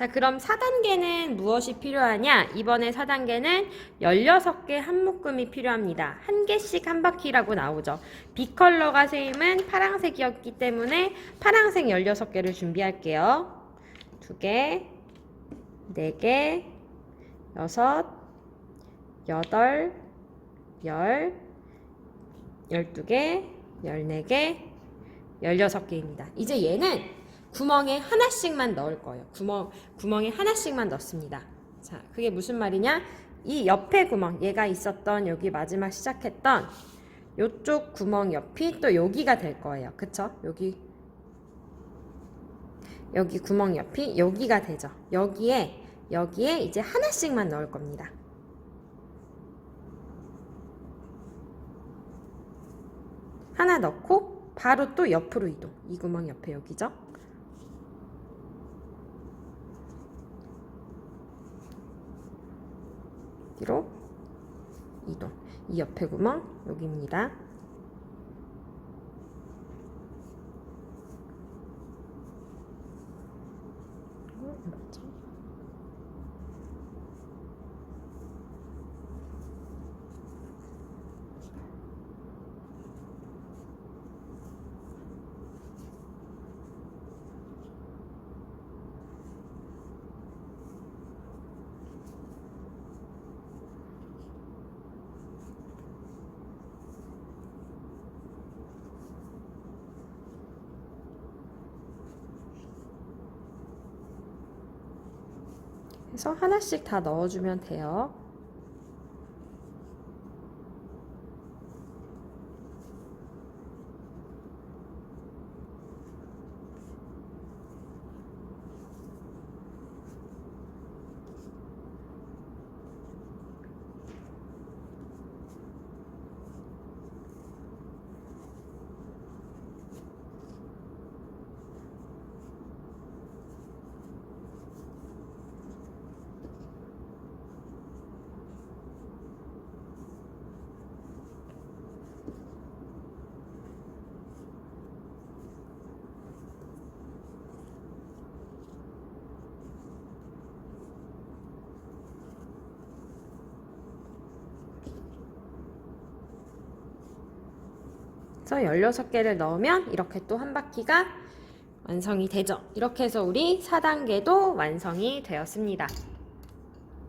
자, 그럼 4단계는 무엇이 필요하냐? 이번에 4단계는 16개 한 묶음이 필요합니다. 한 개씩 한 바퀴라고 나오죠. B컬러가 세임은 파랑색이었기 때문에 파랑색 16개를 준비할게요. 2개, 4개, 6, 8, 10, 12개, 14개, 16개입니다. 이제 얘는 구멍에 하나씩만 넣을 거예요. 구멍, 구멍에 하나씩만 넣습니다. 자, 그게 무슨 말이냐? 이 옆에 구멍, 얘가 있었던 여기 마지막 시작했던 요쪽 구멍 옆이 또 여기가 될 거예요. 그쵸? 여기, 여기 구멍 옆이 여기가 되죠. 여기에, 여기에 이제 하나씩만 넣을 겁니다. 하나 넣고 바로 또 옆으로 이동. 이 구멍 옆에 여기죠. 뒤로 이동. 이 옆에 구멍 여기입니다. 어, 맞죠? 그래서 하나씩 다 넣어주면 돼요. 그래서 16개를 넣으면 이렇게 또 한 바퀴가 완성이 되죠. 이렇게 해서 우리 4단계도 완성이 되었습니다.